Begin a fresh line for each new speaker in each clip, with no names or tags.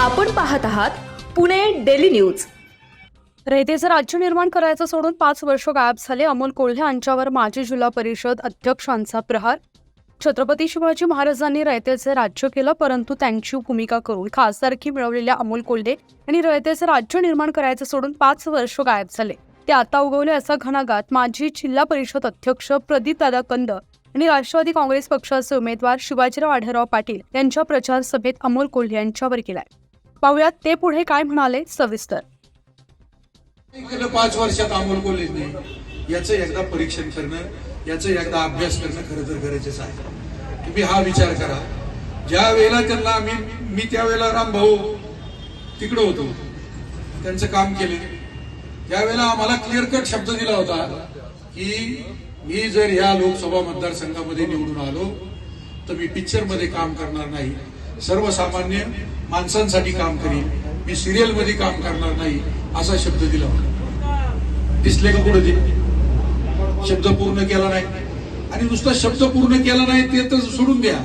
आपण पाहत आहात पुणे डेली न्यूज.
रयतेचं राज्य निर्माण करायचं सोडून पाच वर्ष गायब झाले अमोल कोल्हे यांच्यावर माजी जिल्हा परिषद अध्यक्षांचा प्रहार. छत्रपती शिवाजी महाराजांनी रयतेचे राज्य केलं परंतु त्यांची भूमिका करून खासदारकी मिळवलेल्या अमोल कोल्हे यांनी रयतेचं राज्य निर्माण करायचं सोडून पाच वर्ष गायब झाले. ते आता उगवले असा घणाघात माजी जिल्हा परिषद अध्यक्ष प्रदीप दादा कंद आणि राष्ट्रवादी काँग्रेस पक्षाचे उमेदवार शिवाजीराव आढळराव पाटील यांच्या प्रचार सभेत अमोल कोल्हे यांच्यावर केलाय. पाहुयात ते पुढे काय म्हणाले सविस्तर.
पाच वर्षात अमोल कोल्हेने. याचं एकदा परीक्षण करणं याचं एकदा अभ्यास करणं खरं तर गरजेचं आहे. तुम्ही हा विचार करा. ज्या वेळेला त्यांना मी मी त्यावेळेला राम भाऊ तिकडे होतो. त्यांचं काम केले. त्यावेळेला आम्हाला क्लिअर कट शब्द दिला होता की मी जर ह्या लोकसभा मतदारसंघामध्ये निवडून आलो तर मी पिक्चरमध्ये काम करणार नाही. सर्वसामान्य माणसांसाठी काम करीन. मी सिरियलमध्ये काम करणार नाही असा शब्द दिला होता. दिसले का पुढे शब्द पूर्ण केला नाही. आणि नुसता शब्द पूर्ण केला नाही ते तर सोडून द्या.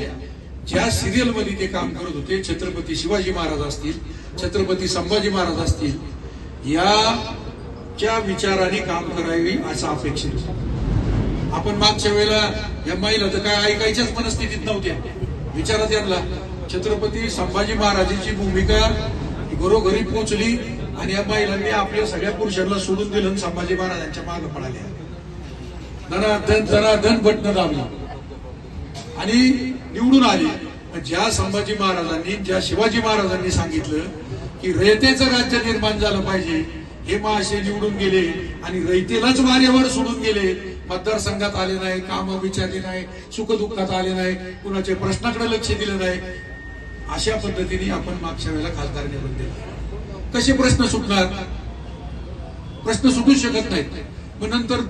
ज्या सिरियलमध्ये ते काम करत होते छत्रपती शिवाजी महाराज असतील छत्रपती संभाजी महाराज असतील या च्या विचाराने काम करावे असं अपेक्षित आपण मागच्या वेळेला या महिला तर काय ऐकायच्याच मनस्थितीत नव्हत्या. विचारात यांना छत्रपती संभाजी महाराजांची भूमिका घरोघरी पोहोचली आणि या महिलांनी आपल्या सगळ्या पुरुषांना सोडून दिलं संभाजी महाराजांच्या मागे पडाल्या धनाधन धनाधन बटणं दाबली. आणि निवडून आली. ज्या संभाजी महाराजांनी ज्या शिवाजी महाराजांनी सांगितलं की रयतेचं राज्य निर्माण झालं पाहिजे हे महाशय निवडून गेले आणि रयतेलाच वारेवर सोडून गेले. मतदारसंघात आले नाही काम विचारले नाही सुखदुःखात आले नाही कुणाच्या प्रश्नाकडे लक्ष दिलं नाही. अशा पद्धतीने आपण मागच्या वेळेला खासदार निवडून दिले. कसे प्रश्न सुटणार? प्रश्न सुटू शकत नाहीत. मग नंतर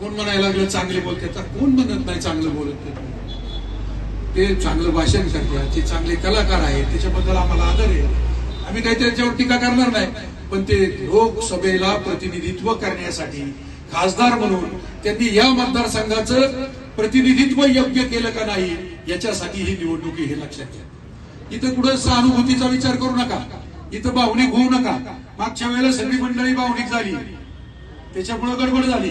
कोण म्हणायला लागलं चांगले बोलते. तर कोण म्हणत नाही चांगलं बोलत ते चांगलं भाषण करतात ते चांगले कलाकार आहेत. त्याच्याबद्दल आम्हाला आदर आहे. आम्ही काही त्याच्यावर टीका करणार नाही. पण ते लोकसभेला प्रतिनिधित्व करण्यासाठी खासदार म्हणून त्यांनी या मतदारसंघाचं प्रतिनिधित्व योग्य केलं का नाही याच्यासाठी ही निवडणूक हे लक्षात घ्या. इथं कुठं सहानुभूतीचा विचार करू नका. इथं भावनिक होऊ नका. मागच्या वेळेला सगळी मंडळी भावनिक झाली. त्याच्यामुळे गडबड झाली.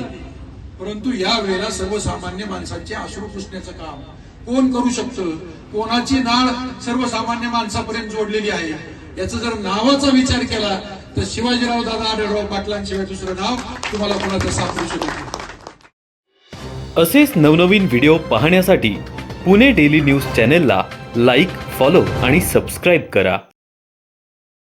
परंतु या वेळेला सर्वसामान्य माणसांचे आश्रू पुसण्याचं काम कोण करू शकतं? कोणाची नाळ सर्वसामान्य माणसापर्यंत जोडलेली आहे? याचा जर नावाचा विचार केला तर शिवाजीराव दादा आढळराव पाटलांशिवाय दुसरं नाव तुम्हाला कोणाचं सापडू शकत नाही.
असेच नवनवीन व्हिडिओ पाहण्यासाठी पुणे डेली न्यूज चॅनेलला लाईक फॉलो आणि सबस्क्राईब करा.